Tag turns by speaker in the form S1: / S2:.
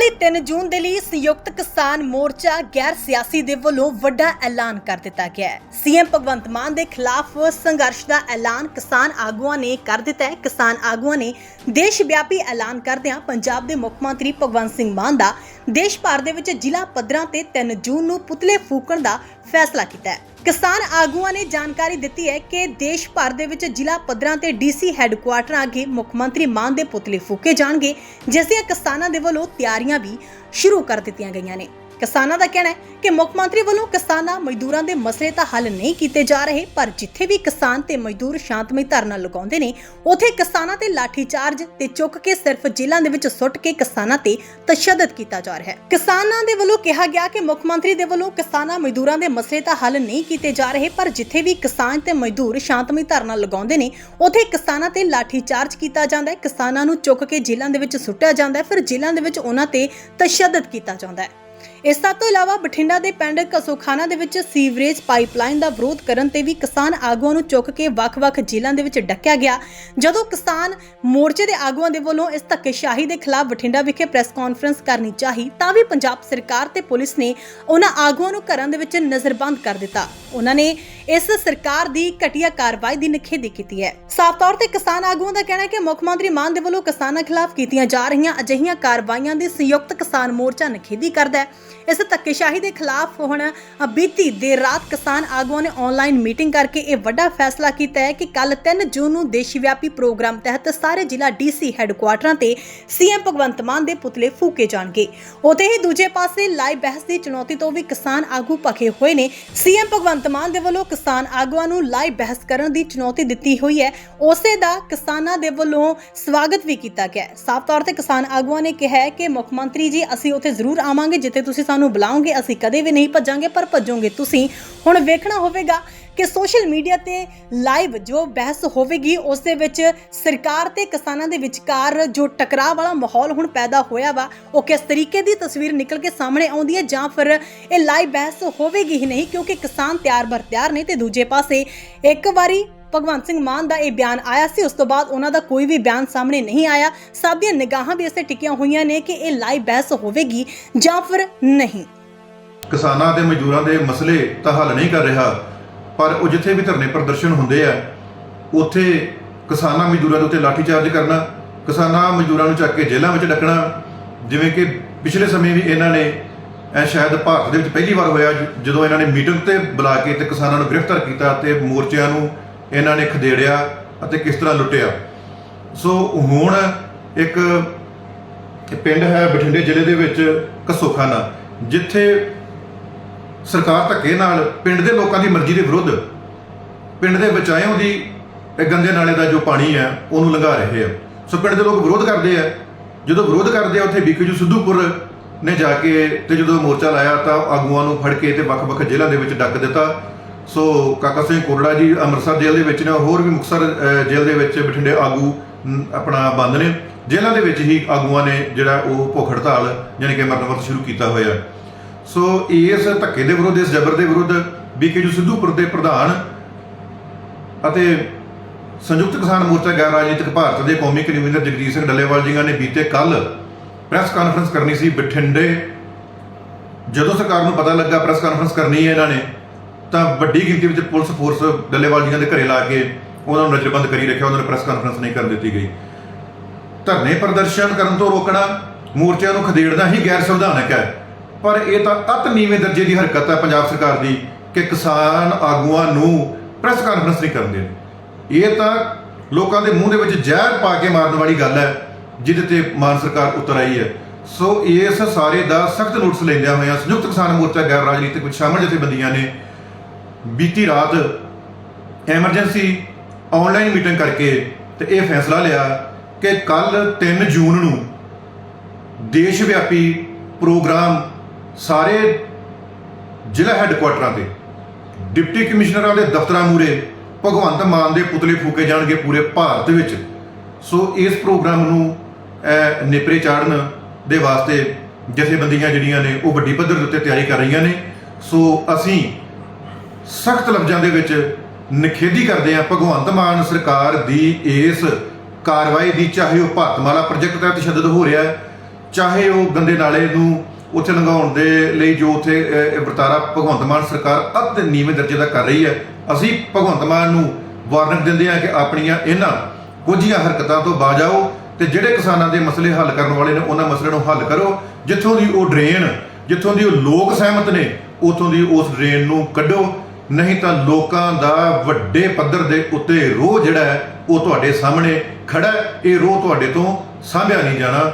S1: ਵਾਲੀ 3 ਜੂਨ ਦੇ ਲਈ ਸੰਯੁਕਤ ਕਿਸਾਨ ਮੋਰਚਾ ਗੈਰ ਸਿਆਸੀ ਦੇ ਵੱਲੋਂ ਵੱਡਾ ਐਲਾਨ ਕਰ ਦਿੱਤਾ ਗਿਆ ਹੈ। ਸੀਐਮ ਭਗਵੰਤ ਮਾਨ ਦੇ ਖਿਲਾਫ ਸੰਘਰਸ਼ ਦਾ ਐਲਾਨ ਕਿਸਾਨ ਆਗੂਆਂ ਨੇ ਕਰ ਦਿੱਤਾ ਹੈ। ਕਿਸਾਨ ਆਗੂਆਂ ਨੇ ਦੇਸ਼ ਵਿਆਪੀ ਐਲਾਨ ਕਰਦਿਆਂ ਪੰਜਾਬ ਦੇ ਮੁੱਖ ਮੰਤਰੀ ਭਗਵੰਤ ਸਿੰਘ ਮਾਨ ਦਾ ਦੇਸ਼ ਭਰ ਦੇ ਵਿੱਚ ਜ਼ਿਲ੍ਹਾ ਪੱਧਰਾਂ ਤੇ 3 ਜੂਨ ਨੂੰ ਪੁਤਲੇ ਫੂਕਣ ਦਾ ਫੈਸਲਾ ਕੀਤਾ ਹੈ। ਕਿਸਾਨ ਆਗੂਆਂ ਨੇ ਜਾਣਕਾਰੀ ਦਿੱਤੀ ਹੈ ਕਿ ਦੇਸ਼ ਭਰ ਦੇ ਵਿੱਚ ਜ਼ਿਲ੍ਹਾ ਪੱਧਰਾਂ ਤੇ ਡੀਸੀ ਹੈੱਡਕੁਆਰਟਰਾਂ ਅੱਗੇ ਮੁੱਖ ਮੰਤਰੀ ਮਾਨ ਦੇ ਪੁਤਲੇ ਫੂਕੇ ਜਾਣਗੇ, ਜਿਸ ਦੀਆਂ ਕਿਸਾਨਾਂ ਦੇ ਵੱਲੋਂ ਤਿਆਰੀਆਂ ਵੀ ਸ਼ੁਰੂ ਕਰ ਦਿੱਤੀਆਂ ਗਈਆਂ ਨੇ। ਕਿਸਾਨਾਂ ਦਾ ਕਹਿਣਾ ਹੈ ਕਿ ਮੁੱਖ ਮੰਤਰੀ ਵੱਲੋਂ ਕਿਸਾਨਾਂ ਮਜ਼ਦੂਰਾਂ ਦੇ ਮਸਲੇ ਤਾਂ ਹੱਲ ਨਹੀਂ ਕੀਤੇ ਜਾ ਰਹੇ, ਪਰ ਜਿੱਥੇ ਵੀ ਕਿਸਾਨ ਤੇ ਮਜ਼ਦੂਰ ਸ਼ਾਂਤਮਈ ਧਰਨਾ ਲਗਾਉਂਦੇ ਨੇ, ਉਥੇ ਕਿਸਾਨਾਂ ਤੇ ਲਾਠੀ ਤੇ ਚੁੱਕ ਕੇ ਸਿਰਫ ਜੇਲ੍ਹਾਂ ਦੇ ਵਿੱਚ ਸੁੱਟ ਕੇ ਕਿਸਾਨਾਂ ਤੇ ਤਸ਼ੱਦਦ ਕੀਤਾ ਜਾ ਰਿਹਾ ਹੈ। ਕਿਸਾਨਾਂ ਦੇ ਵੱਲੋਂ ਕਿਹਾ ਗਿਆ ਕਿ ਮੁੱਖ ਮੰਤਰੀ ਦੇ ਵੱਲੋਂ ਕਿਸਾਨਾਂ ਮਜ਼ਦੂਰਾਂ ਦੇ ਮਸਲੇ ਤਾਂ ਹੱਲ ਨਹੀਂ ਕੀਤੇ ਜਾ ਰਹੇ, ਪਰ ਜਿੱਥੇ ਵੀ ਕਿਸਾਨ ਤੇ ਮਜ਼ਦੂਰ ਸ਼ਾਂਤਮਈ ਧਰਨਾ ਲਗਾਉਂਦੇ ਨੇ, ਉਥੇ ਕਿਸਾਨਾਂ ਤੇ ਲਾਠੀਚਾਰਜ ਕੀਤਾ ਜਾਂਦਾ ਹੈ, ਕਿਸਾਨਾਂ ਨੂੰ ਚੁੱਕ ਕੇ ਜੇਲ੍ਹਾਂ ਦੇ ਵਿੱਚ ਸੁੱਟਿਆ ਜਾਂਦਾ ਹੈ, ਫਿਰ ਜੇਲ੍ਹਾਂ ਦੇ ਵਿੱਚ ਉਹਨਾਂ ਤੇ ਤਸ਼ੱਦਦ ਕੀਤਾ ਜਾਂਦਾ ਹੈ। ਇਸ ਤੋਂ ਇਲਾਵਾ ਬਠਿੰਡਾ ਦੇ ਪਿੰਡ ਕਸੋਖਾਨਾ ਦੇ ਵਿੱਚ ਸੀਵਰੇਜ ਪਾਈਪਲਾਈਨ ਦਾ ਵਿਰੋਧ ਕਰਨ ਤੇ ਵੀ ਕਿਸਾਨ ਆਗੂਆਂ ਨੂੰ ਚੁੱਕ ਕੇ ਵੱਖ-ਵੱਖ ਜ਼ਿਲ੍ਹਿਆਂ ਦੇ ਵਿੱਚ ਡੱਕਿਆ ਗਿਆ। ਜਦੋਂ ਕਿਸਾਨ ਮੋਰਚੇ ਦੇ ਆਗੂਆਂ ਦੇ ਵੱਲੋਂ ਇਸ ਧੱਕੇਸ਼ਾਹੀ ਦੇ ਖਿਲਾਫ ਬਠਿੰਡਾ ਵਿਖੇ ਪ੍ਰੈਸ ਕਾਨਫਰੰਸ ਕਰਨੀ ਚਾਹੀ, ਤਾਂ ਵੀ ਪੰਜਾਬ ਸਰਕਾਰ ਤੇ ਪੁਲਿਸ ਨੇ ਉਹਨਾਂ ਆਗੂਆਂ ਨੂੰ ਘਰਾਂ ਦੇ ਵਿੱਚ ਨਜ਼ਰਬੰਦ ਕਰ ਦਿੱਤਾ। ਉਹਨਾਂ ਨੇ ਇਸ ਸਰਕਾਰ ਦੀ ਘਟੀਆ ਕਾਰਵਾਈ ਦੀ ਨਿਖੇਧੀ ਕੀਤੀ ਹੈ। ਸਾਫ਼ ਤੌਰ ਤੇ ਕਿਸਾਨ ਆਗੂਆਂ ਦਾ ਕਹਿਣਾ ਹੈ ਕਿ ਮੁੱਖ ਮੰਤਰੀ ਮਾਨ ਦੇ ਵੱਲੋਂ ਕਿਸਾਨਾਂ ਖਿਲਾਫ ਕੀਤੀਆਂ ਜਾ ਰਹੀਆਂ ਅਜਿਹੀਆਂ ਕਾਰਵਾਈਆਂ ਦੀ ਸੰਯੁਕਤ ਕਿਸਾਨ ਮੋਰਚਾ ਨਿਖੇਧੀ ਕਰਦਾ ਹੈ। ਇਸ ਧੱਕੇਸ਼ਾਹੀ ਦੇ ਖਿਲਾਫ ਹੁਣ ਬੀਤੀ ਦੇਰ ਰਾਤ ਕਿਸਾਨ ਆਗੂਆਂ ਨੇ ਆਨਲਾਈਨ ਮੀਟਿੰਗ ਕਰਕੇ ਇਹ ਵੱਡਾ ਫੈਸਲਾ ਕੀਤਾ ਹੈ ਕਿ ਕੱਲ 3 ਜੂਨ ਨੂੰ ਦੇਸ਼ ਵਿਆਪੀ ਪ੍ਰੋਗਰਾਮ ਤਹਿਤ ਸਾਰੇ ਜ਼ਿਲ੍ਹਾ ਡੀਸੀ ਹੈੱਡਕੁਆਟਰਾਂ ਤੇ ਸੀਐਮ ਭਗਵੰਤ ਮਾਨ ਦੇ ਪੁਤਲੇ ਫੂਕੇ ਜਾਣਗੇ। ਉਤੇ ਹੀ ਦੂਜੇ ਪਾਸੇ ਲਾਈਵ ਬਹਿਸ ਦੀ ਚੁਣੌਤੀ ਤੋਂ ਵੀ ਕਿਸਾਨ ਆਗੂ ਭਖੇ ਹੋਏ ਨੇ। ਸੀਐਮ ਭਗਵੰਤ ਮਾਨ ਦੇ ਵੱਲੋਂ ਕਿਸਾਨ ਆਗੂਆਂ ਨੂੰ ਲਾਈ ਬਹਿਸ ਕਰਨ ਦੀ ਚੁਣੌਤੀ ਦਿੱਤੀ ਹੋਈ ਹੈ। ਉਸੇ ਦਾ ਕਿਸਾਨਾਂ ਦੇ ਵੱਲੋਂ ਸਵਾਗਤ ਵੀ ਕੀਤਾ ਗਿਆ ਸਾਫ਼ ਤੌਰ ਤੇ ਕਿਸਾਨ ਆਗੂਆਂ ਨੇ ਕਿਹਾ ਕਿ ਮੁੱਖ ਮੰਤਰੀ ਜੀ, ਅਸੀਂ ਉੱਥੇ ਜ਼ਰੂਰ ਆਵਾਂਗੇ ਜਿੱਥੇ ਤੁਸੀਂ ਸਾਨੂੰ ਬੁਲਾਓਗੇ, ਅਸੀਂ ਕਦੇ ਵੀ ਨਹੀਂ ਭੱਜਾਂਗੇ, ਪਰ ਭੱਜੋਗੇ ਤੁਸੀਂ। ਹੁਣ ਵੇਖਣਾ ਹੋਵੇਗਾ ਕਿ ਸੋਸ਼ਲ ਮੀਡੀਆ ਤੇ ਲਾਈਵ ਜੋ ਬਹਿਸ ਹੋਵੇਗੀ, ਉਸ ਦੇ ਵਿੱਚ ਸਰਕਾਰ ਤੇ ਕਿਸਾਨਾਂ ਦੇ ਵਿਚਕਾਰ ਜੋ ਟਕਰਾਅ ਵਾਲਾ ਮਾਹੌਲ ਹੁਣ ਪੈਦਾ ਹੋਇਆ ਵਾ, ਉਹ ਕਿਸ ਤਰੀਕੇ ਦੀ ਤਸਵੀਰ ਨਿਕਲ ਕੇ ਸਾਹਮਣੇ ਆਉਂਦੀ ਹੈ ਜਾਂ ਫਿਰ ਇਹ ਲਾਈਵ ਬਹਿਸ ਹੋਵੇਗੀ ਹੀ ਨਹੀਂ, ਕਿਉਂਕਿ ਕਿਸਾਨ ਤਿਆਰ ਬਰ ਤਿਆਰ ਨੇ ਤੇ ਦੂਜੇ ਪਾਸੇ ਇੱਕ ਵਾਰੀ ਭਗਵੰਤ ਸਿੰਘ ਮਾਨ ਦਾ ਇਹ ਬਿਆਨ ਆਇਆ ਸੀ, ਉਸ ਤੋਂ ਬਾਅਦ ਉਹਨਾਂ ਦਾ ਕੋਈ ਵੀ ਬਿਆਨ ਸਾਹਮਣੇ ਨਹੀਂ ਆਇਆ। ਸਭ ਦੀਆਂ ਨਿਗਾਹਾਂ ਵੀ ਇਸੇ ਟਿਕੀਆਂ ਹੋਈਆਂ ਨੇ ਕਿ ਇਹ ਲਾਈਵ ਬਹਿਸ ਹੋਵੇਗੀ ਜਾਂ ਫਿਰ ਨਹੀਂ।
S2: ਕਿਸਾਨਾਂ ਤੇ ਮਜ਼ਦੂਰਾਂ ਦੇ ਮਸਲੇ ਤਾਂ ਹੱਲ ਨਹੀਂ ਕਰ ਰਿਹਾ, ਪਰ ਉਹ ਜਿੱਥੇ ਵੀ ਧਰਨੇ ਪ੍ਰਦਰਸ਼ਨ ਹੁੰਦੇ ਆ, ਉੱਥੇ ਕਿਸਾਨਾਂ ਮਜ਼ਦੂਰਾਂ ਦੇ ਉੱਤੇ ਲਾਠੀਚਾਰਜ ਕਰਨਾ, ਕਿਸਾਨਾਂ ਮਜ਼ਦੂਰਾਂ ਨੂੰ ਚੱਕ ਕੇ ਜੇਲ੍ਹਾਂ ਵਿੱਚ ਡੱਕਣਾ, ਜਿਵੇਂ ਕਿ ਪਿਛਲੇ ਸਮੇਂ ਵੀ ਇਹਨਾਂ ਨੇ, ਇਹ ਸ਼ਾਇਦ ਭਾਰਤ ਦੇ ਵਿੱਚ ਪਹਿਲੀ ਵਾਰ ਹੋਇਆ, ਜਦੋਂ ਇਹਨਾਂ ਨੇ ਮੀਟਿੰਗ ਤੇ ਬੁਲਾ ਕੇ ਤੇ ਕਿਸਾਨਾਂ ਨੂੰ ਗ੍ਰਿਫਤਾਰ ਕੀਤਾ ਤੇ ਮੋਰਚਿਆਂ ਨੂੰ ਇਹਨਾਂ ਨੇ ਖਦੇੜਿਆ ਅਤੇ ਕਿਸ ਤਰ੍ਹਾਂ ਲੁੱਟਿਆ। ਸੋ ਹੁਣ ਇੱਕ ਪਿੰਡ ਹੈ ਬਠਿੰਡੇ ਜ਼ਿਲ੍ਹੇ ਦੇ ਵਿੱਚ ਕਸੋਖਾਨਾ, ਜਿੱਥੇ ਸਰਕਾਰ ਧੱਕੇ ਨਾਲ ਪਿੰਡ ਦੇ ਲੋਕਾਂ ਦੀ ਮਰਜ਼ੀ ਦੇ ਵਿਰੁੱਧ ਪਿੰਡ ਦੇ ਬਚਾਇਓ ਦੀ ਇਹ ਗੰਦੇ ਨਾਲੇ ਦਾ ਜੋ ਪਾਣੀ ਹੈ, ਉਹਨੂੰ ਲੰਘਾ ਰਹੇ ਆ। ਸੋ ਪਿੰਡ ਦੇ ਲੋਕ ਵਿਰੋਧ ਕਰਦੇ ਆ। ਜਦੋਂ ਵਿਰੋਧ ਕਰਦੇ ਆ, ਉੱਥੇ ਬੀਕੇਜੂ ਸਿੱਧੂਪੁਰ ਨੇ ਜਾ ਕੇ ਤੇ ਜਦੋਂ ਮੋਰਚਾ ਲਾਇਆ ਤਾਂ ਆਗੂਆਂ ਨੂੰ ਫੜ ਕੇ ਤੇ ਵੱਖ-ਵੱਖ ਜ਼ਿਲ੍ਹਿਆਂ ਦੇ ਵਿੱਚ ਡੱਕ ਦਿੱਤਾ। ਸੋ ਕਾਕਾ ਸਿੰਘ ਕੋਰੜਾ ਜੀ ਅੰਮ੍ਰਿਤਸਰ ਜੇਲ੍ਹ ਦੇ ਵਿੱਚ ਨੇ ਹੋਰ ਵੀ ਮੁਕਤਸਰ ਜੇਲ੍ਹ ਦੇ ਵਿੱਚ ਬਠਿੰਡੇ ਆਗੂ ਆਪਣਾ ਬੰਦ ਨੇ। ਜੇਲ੍ਹਾਂ ਦੇ ਵਿੱਚ ਹੀ ਆਗੂਆਂ ਨੇ ਜਿਹੜਾ ਉਹ ਭੁੱਖ ਹੜਤਾਲ ਯਾਨੀ ਕਿ ਮਰਨ ਵਰਤ ਸ਼ੁਰੂ ਕੀਤਾ ਹੋਇਆ। ਸੋ ਇਸ ਧੱਕੇ ਦੇ ਵਿਰੁੱਧ, ਇਸ ਜ਼ਬਰ ਦੇ ਵਿਰੁੱਧ ਬੀਕੇਜੂ ਸਿੱਧੂਪੁਰ ਦੇ ਪ੍ਰਧਾਨ ਅਤੇ ਸੰਯੁਕਤ ਕਿਸਾਨ ਮੋਰਚਾ ਗੈਰ ਰਾਜਨੀਤਿਕ ਭਾਰਤ ਦੇ ਕੌਮੀ ਕਨਵੀਨਰ ਜਗਜੀਤ ਸਿੰਘ ਡੱਲੇਵਾਲ ਜੀਆਂ ਨੇ ਬੀਤੇ ਕੱਲ ਪ੍ਰੈਸ ਕਾਨਫਰੰਸ ਕਰਨੀ ਸੀ ਬਠਿੰਡੇ। ਜਦੋਂ ਸਰਕਾਰ ਨੂੰ ਪਤਾ ਲੱਗਾ ਪ੍ਰੈਸ ਕਾਨਫਰੰਸ ਕਰਨੀ ਹੈ ਇਹਨਾਂ ਨੇ ਤਾਂ ਵੱਡੀ ਗਿਣਤੀ ਵਿੱਚ ਪੁਲਿਸ ਫੋਰਸ ਡੱਲੇਵਾਲ ਜੀਆਂ ਦੇ ਘਰੇ ਲਾ ਕੇ ਉਹਨਾਂ ਨੂੰ ਨਜ਼ਰਬੰਦ ਕਰੀ ਰੱਖਿਆ, ਉਹਨਾਂ ਨੂੰ ਪ੍ਰੈਸ ਕਾਨਫਰੰਸ ਨਹੀਂ ਕਰਨ ਦਿੱਤੀ ਗਈ। ਧਰਨੇ ਪ੍ਰਦਰਸ਼ਨ ਕਰਨ ਤੋਂ ਰੋਕਣਾ ਮੋਰਚਿਆਂ ਨੂੰ ਖਦੇੜਨਾ ਹੀ ਗੈਰ ਸੰਵਿਧਾਨਕ ਹੈ। ਪਰ ਇਹ ਤਾਂ ਅਤ ਨੀਵੇਂ ਦਰਜੇ ਦੀ ਹਰਕਤ ਹੈ ਪੰਜਾਬ ਸਰਕਾਰ ਦੀ ਕਿ ਕਿਸਾਨ ਆਗੂਆਂ ਨੂੰ ਪ੍ਰੈਸ ਕਾਨਫਰੰਸ ਨਹੀਂ ਕਰਨ ਦੇਣ। ਇਹ ਤਾਂ ਲੋਕਾਂ ਦੇ ਮੂੰਹ ਦੇ ਵਿੱਚ ਜ਼ਹਿਰ ਪਾ ਕੇ ਮਾਰਨ ਵਾਲੀ ਗੱਲ ਹੈ, ਜਿਹਦੇ ਤੇ ਮਾਨ ਸਰਕਾਰ ਉਤਰ ਆਈ ਹੈ। ਸੋ ਇਸ ਸਾਰੇ ਦਾ ਸਖਤ ਨੋਟਿਸ ਲੈਂਦਿਆਂ ਹੋਇਆਂ ਸੰਯੁਕਤ ਕਿਸਾਨ ਮੋਰਚਾ ਗੈਰ ਰਾਜਨੀਤਿਕ ਵਿੱਚ ਸ਼ਾਮਲ ਜਥੇਬੰਦੀਆਂ ਨੇ ਬੀਤੀ ਰਾਤ ਐਮਰਜੈਂਸੀ ਆਨਲਾਈਨ ਮੀਟਿੰਗ ਕਰਕੇ ਤੇ ਇਹ ਫੈਸਲਾ ਲਿਆ ਕਿ ਕੱਲ 3 ਜੂਨ ਨੂੰ ਦੇਸ਼ ਵਿਆਪੀ ਪ੍ਰੋਗਰਾਮ ਸਾਰੇ ਜ਼ਿਲ੍ਹਾ ਹੈੱਡਕੁਆਟਰਾਂ ਤੇ ਡਿਪਟੀ ਕਮਿਸ਼ਨਰਾਂ ਦੇ ਦਫ਼ਤਰਾਂ ਮੂਰੇ ਭਗਵੰਤ ਮਾਨ ਦੇ ਪੁਤਲੇ ਫੂਕੇ ਜਾਣਗੇ ਪੂਰੇ ਭਾਰਤ ਵਿੱਚ। ਸੋ ਇਸ ਪ੍ਰੋਗਰਾਮ ਨੂੰ ਅਹ, ਨੇਪਰੇ ਚਾੜਨ ਦੇ ਵਾਸਤੇ ਜਥੇਬੰਦੀਆਂ ਜਿਹੜੀਆਂ ਨੇ ਉਹ ਵੱਡੀ ਪੱਧਰ ਦੇ ਉੱਤੇ ਤਿਆਰੀ ਕਰ ਰਹੀਆਂ ਨੇ। ਸੋ ਅਸੀਂ ਸਖਤ ਲਫ਼ਜ਼ਾਂ ਦੇ ਵਿੱਚ ਨਿਖੇਧੀ ਕਰਦੇ ਹਾਂ। ਭਗਵੰਤ ਮਾਨ ਸਰਕਾਰ ਦੀ ਇਸ ਕਾਰਵਾਈ ਦੀ, ਚਾਹੇ ਉਹ ਭਾਰਤਮਾਲਾ ਪ੍ਰੋਜੈਕਟ ਤਹਿਤ ਤਸ਼ੱਦਦ ਹੋ ਰਿਹਾ ਹੈ, ਚਾਹੇ ਉਹ ਗੰਦੇ ਨਾਲੇ ਨੂੰ ਉੱਥੇ ਲੰਘਾਉਣ ਦੇ ਲਈ ਜੋ ਉੱਥੇ ਵਰਤਾਰਾ ਭਗਵੰਤ ਮਾਨ ਸਰਕਾਰ ਅੱਤ ਨੀਵੇਂ ਦਰਜੇ ਦਾ ਕਰ ਰਹੀ ਹੈ। ਅਸੀਂ ਭਗਵੰਤ ਮਾਨ ਨੂੰ ਵਾਰਨਿੰਗ ਦਿੰਦੇ ਹਾਂ ਕਿ ਆਪਣੀਆਂ ਇਹਨਾਂ ਕੁਝੀਆਂ ਹਰਕਤਾਂ ਤੋਂ ਬਾਜ ਆਓ ਤੇ ਜਿਹੜੇ ਕਿਸਾਨਾਂ ਦੇ ਮਸਲੇ ਹੱਲ ਕਰਨ ਵਾਲੇ ਨੇ, ਉਹਨਾਂ ਮਸਲਿਆਂ ਨੂੰ ਹੱਲ ਕਰੋ। ਜਿੱਥੋਂ ਦੀ ਉਹ ਡਰੇਨ, ਜਿੱਥੋਂ ਦੀ ਉਹ ਲੋਕ ਸਹਿਮਤ ਨੇ, ਉਥੋਂ ਦੀ ਉਸ ਡਰੇਨ ਨੂੰ ਕੱਢੋ। ਨਹੀਂ ਤਾਂ ਲੋਕਾਂ ਦਾ ਵੱਡੇ ਪੱਧਰ ਦੇ ਉੱਤੇ ਰੋਹ ਜਿਹੜਾ ਹੈ, ਉਹ ਤੁਹਾਡੇ ਸਾਹਮਣੇ ਖੜਾ ਇਹ ਰੋਹ ਤੁਹਾਡੇ ਤੋਂ ਸਾਂਭਿਆ ਨਹੀਂ ਜਾਣਾ।